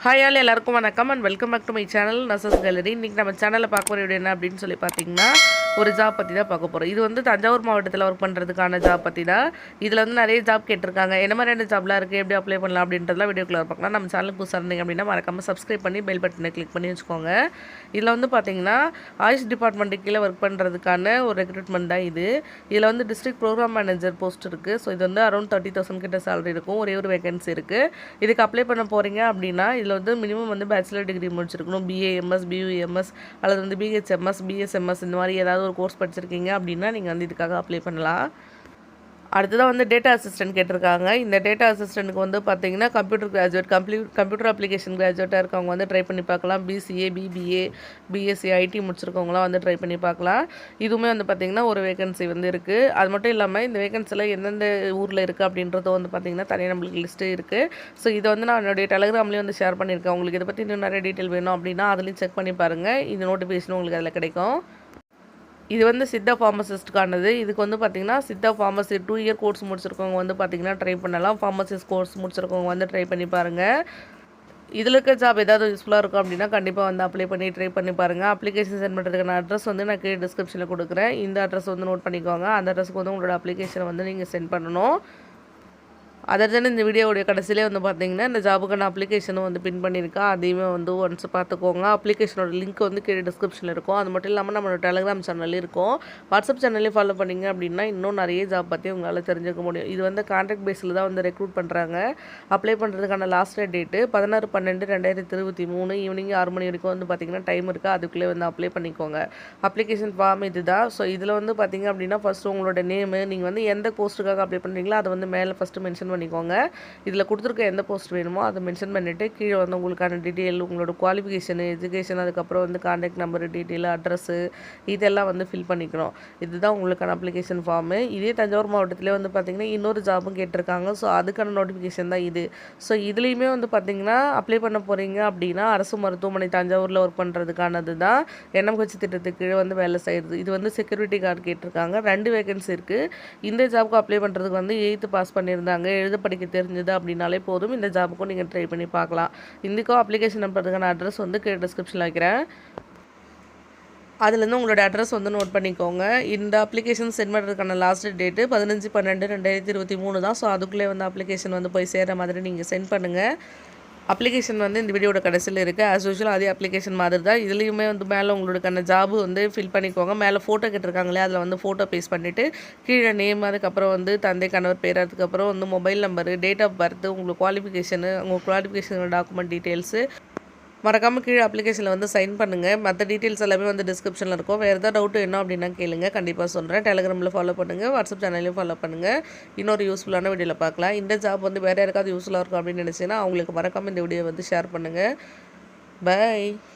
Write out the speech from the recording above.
Hi all எல்லாருக்கும் வணக்கம் and welcome back to my channel நசஸ் gallery இன்றைக்கி நம்ம சேனலில் பார்க்க போகிற வீடியோ என்ன அப்படின்னு சொல்லி பார்த்தீங்கன்னா ஒரு ஜாப் பற்றி தான் பார்க்க போகிறோம் இது வந்து தஞ்சாவூர் மாவட்டத்தில் ஒர்க் பண்ணுறதுக்கான ஜாப் பற்றி தான். இதில் வந்து நிறைய ஜாப் கேட்டிருக்காங்க. என்ன மாதிரியான ஜாப்லாம் இருக்குது எப்படி அப்ளை பண்ணலாம்? அப்படின்றதுலாம் வீடியோக்குள்ள பார்க்கலாம். நம்ம சேனலுக்கு புதுசாக இருந்தீங்க அப்படின்னா மறக்காமல் சப்ஸ்கிரைப் பண்ணி பெல் பட்டனை கிளிக் பண்ணி வச்சுக்கோங்க. இதில் வந்து பார்த்தீங்கன்னா ஆயுஷ் டிபார்ட்மெண்ட்டு கீழே ஒர்க் பண்ணுறதுக்கான ஒரு ரெக்ரூட்மெண்ட் தான் இது. இதில் வந்து டிஸ்ட்ரிக்ட் ப்ரோக்ராம் மேனேஜர் போஸ்ட் இருக்குது ஸோ இது வந்து அரௌண்ட் தேர்ட்டி தௌசண்ட் கிட்ட சேலரி இருக்கும். ஒரே ஒரு வேகன்சி இருக்குது இதுக்கு அப்ளை பண்ண போகிறீங்க அப்படின்னா இதில் வந்து மினிமம் வந்து பேச்சுலர் டிகிரி முடிச்சிருக்கணும். பிஏஎம்எஸ் பியூஎம்எஸ் அல்லது வந்து பிஹெச்எம்எஸ் பிஎஸ்எம்எஸ் இந்த மாதிரி ஏதாவது ஒரு கோர்ஸ் படிச்சிருக்கீங்க அப்படின்னா நீங்கள் வந்து இதுக்காக அப்ளை பண்ணலாம். அடுத்ததாக வந்து டேட்டா அசிஸ்டன்ட் கேட்டிருக்காங்க. இந்த டேட்டா அசிஸ்டண்ட்டுக்கு வந்து பார்த்தீங்கன்னா computer graduate complete computer application கிராஜுவேட்டாக இருக்கவங்க வந்து ட்ரை பண்ணி பார்க்கலாம். பிசிஏ பிபிஏ பிஎஸ்சி ஐடி முடிச்சிருக்கவங்களாம் வந்து ட்ரை பண்ணி பார்க்கலாம். இதுவுமே வந்து பார்த்திங்கன்னா ஒரு வேகன்சி வந்து இருக்குது அது மட்டும் இல்லாமல் இந்த வேகன்சியில் எந்தெந்த ஊரில் இருக்குது அப்படின்றதும் வந்து பார்த்திங்கன்னா தனியாக நம்மளுக்கு லிஸ்ட்டு இருக்குது ஸோ இதை வந்து நான் என்னுடைய டெலகிராம்லேயும் வந்து ஷேர் பண்ணியிருக்கேன். உங்களுக்கு இதை பற்றி இன்னும் நிறைய டீட்டெயில் வேணும் அப்படின்னா அதுலேயும் செக் பண்ணி பாருங்கள் இந்த நோட்டிஃபிகேஷன் உங்களுக்கு அதில் கிடைக்கும். இது வந்து சித்தா ஃபார்மசிஸ்ட்டுக்கானது இதுக்கு வந்து பார்த்திங்கன்னா Siddha pharmacy two year course முடிச்சிருக்கவங்க வந்து பார்த்திங்கன்னா ட்ரை பண்ணலாம். ஃபார்மசிஸ்ட் கோர்ஸ் முடிச்சிருக்கவங்க வந்து ட்ரை பண்ணி பாருங்கள் இதில் இருக்க ஜாப் ஏதாவது யூஸ்ஃபுல்லாக இருக்கும் அப்படின்னா கண்டிப்பாக வந்து அப்ளை பண்ணி ட்ரை பண்ணி பாருங்கள் அப்ளிகேஷன் சென்ட் பண்ணுறதுக்கான அட்ரஸ் வந்து நான் கீழே டிஸ்கிரிப்ஷனில் கொடுக்குறேன். இந்த அட்ரஸ் வந்து நோட் பண்ணிக்கோங்க. அந்த அட்ரஸ்க்கு வந்து உங்களோட அப்ளிகேஷனை வந்து நீங்கள் சென்ட் பண்ணணும். அதை தென் இந்த வீடியோவுடைய கடைசியிலே வந்து பார்த்தீங்கன்னா இந்த ஜாபுக்கான அப்ளிகேஷனும் வந்து பின் பண்ணியிருக்கேன் அதையுமே வந்து ஒன்ஸ் பார்த்துக்கோங்க. அப்ளிகேஷனோட லிங்க் வந்து கீழே டிஸ்கிரிப்ஷனில் இருக்கும். அது மட்டும் இல்லாமல் நம்மளோட டெலிகிராம் சேனல் இருக்கும். வாட்ஸ்அப் சேனல்லையும் ஃபாலோ பண்ணிங்க அப்படின்னா இன்னும் நிறைய ஜாப் பற்றி உங்களால் தெரிஞ்சுக்க முடியும். இது வந்து கான்ட்ராக்ட் பேஸில் தான் வந்து ரெக்ரூட் பண்ணுறாங்க அப்ளை பண்ணுறதுக்கான லாஸ்ட் டேட்டு பதினாறு பன்னெண்டு ரெண்டாயிரத்தி இருபத்தி மூணு ஈவினிங் ஆறு மணி வரைக்கும் வந்து பார்த்திங்கன்னா டைம் இருக்குது அதுக்குள்ளே வந்து அப்ளை பண்ணிக்கோங்க. அப்ளிகேஷன் ஃபார்ம் இது தான் ஸோ இதில் வந்து பார்த்திங்க அப்படின்னா ஃபஸ்ட்டு உங்களோட நேமு நீங்கள் வந்து எந்த போஸ்ட்டுக்காக அப்ளை பண்ணுறீங்களோ அதை வந்து மேலே ஃபஸ்ட்டு மென்ஷன் பண்ணிக்கோங்க. இதில் கொடுத்துருக்க எந்த போஸ்ட் வேணுமோ அதை மென்ஷன் பண்ணிவிட்டு கீழே வந்து உங்களுக்கான டீட்டெயில் உங்களோட குவாலிஃபிகேஷனு எஜுகேஷன் அதுக்கப்புறம் வந்து கான்டாக்ட் நம்பர் டீட்டெயில் அட்ரஸ்ஸு இதெல்லாம் வந்து ஃபில் பண்ணிக்கணும். இதுதான் உங்களுக்கான அப்ளிகேஷன் ஃபார்மு இதே தஞ்சாவூர் மாவட்டத்திலே வந்து பார்த்திங்கன்னா இன்னொரு ஜாபும் கேட்டிருக்காங்க. ஸோ அதுக்கான நோட்டிஃபிகேஷன் தான் இது. ஸோ இதுலேயுமே வந்து பார்த்திங்கன்னா அப்ளை பண்ண போகிறீங்க அப்படின்னா அரசு மருத்துவமனை தஞ்சாவூரில் ஒர்க் பண்ணுறதுக்கானது தான். என்எம்ஹெச் திட்டத்துக்கு கீழே வந்து வேலை செய்கிறது இது வந்து செக்யூரிட்டி கார்டு கேட்டிருக்காங்க. ரெண்டு வேகன்சி இருக்குது இந்த ஜாப்க்கு அப்ளை பண்ணுறதுக்கு வந்து எயித்து பாஸ் பண்ணியிருந்தாங்க. எழுத படிக்க தெரிஞ்சது அப்படின்னாலே போதும். இந்த ஜாபுக்கும் நீங்கள் ட்ரை பண்ணி பார்க்கலாம். இதுக்கும் அப்ளிகேஷன் நம்பருக்கான அட்ரஸ் வந்து கீழே டிஸ்கிரிப்ஷனில் வைக்கிறேன். அதுலேருந்து உங்களோட அட்ரஸ் வந்து நோட் பண்ணிக்கோங்க. இந்த அப்ளிகேஷன் சென்ட் பண்ணுறதுக்கான லாஸ்ட் டேட்டு பதினஞ்சு பன்னெண்டு ரெண்டாயிரத்தி இருபத்தி மூணு தான். ஸோ அதுக்குள்ளே வந்து அப்ளிகேஷன் வந்து போய் சேர்கிற மாதிரி நீங்கள் சென்ட் பண்ணுங்கள் அப்ளிகேஷன் வந்து இந்த வீடியோட கடைசியில் இருக்குது ஆஸ் யூஷுவல் அதே அப்ளிகேஷன் மாதிரி தான் இதுலேயுமே வந்து மேலே உங்களுக்கான ஜாபு வந்து ஃபில் பண்ணிக்கோங்க. மேலே ஃபோட்டோ கேட்டிருக்காங்களே அதில் வந்து ஃபோட்டோ பேஸ் பண்ணிவிட்டு கீழே நேம் அதுக்கப்புறம் வந்து தந்தை கணவர் பேர் அதுக்கப்புறம் வந்து mobile number date of birth உங்களுக்கு குவாலிஃபிகேஷனு உங்கள் குவாலிஃபிகேஷன் டாக்குமெண்ட் டீட்டெயில்ஸு மறக்காமல் கீழே அப்ளிகேஷனில் வந்து சைன் பண்ணுங்கள் மற்ற டீட்டெயில்ஸ் எல்லாமே வந்து டிஸ்கிரிப்ஷனில் இருக்கும். வேறு ஏதாவது டவுட் என்ன அப்படின்னா கேளுங்க. கண்டிப்பாக சொல்கிறேன் டெலிகிராமில் ஃபாலோ பண்ணுங்கள் வாட்ஸ்அப் சேனலையும் ஃபாலோ பண்ணுங்கள் இன்னொரு யூஸ்ஃபுல்லான வீடியோவில் பார்க்கலாம். இந்த ஜாப் வந்து வேறு யாருக்காவது யூஸ்ஃபுல்லாக இருக்கும் அப்படின்னு நினச்சிங்கன்னா அவங்களுக்கு மறக்காமல் இந்த வீடியோ வந்து ஷேர் பண்ணுங்கள் பை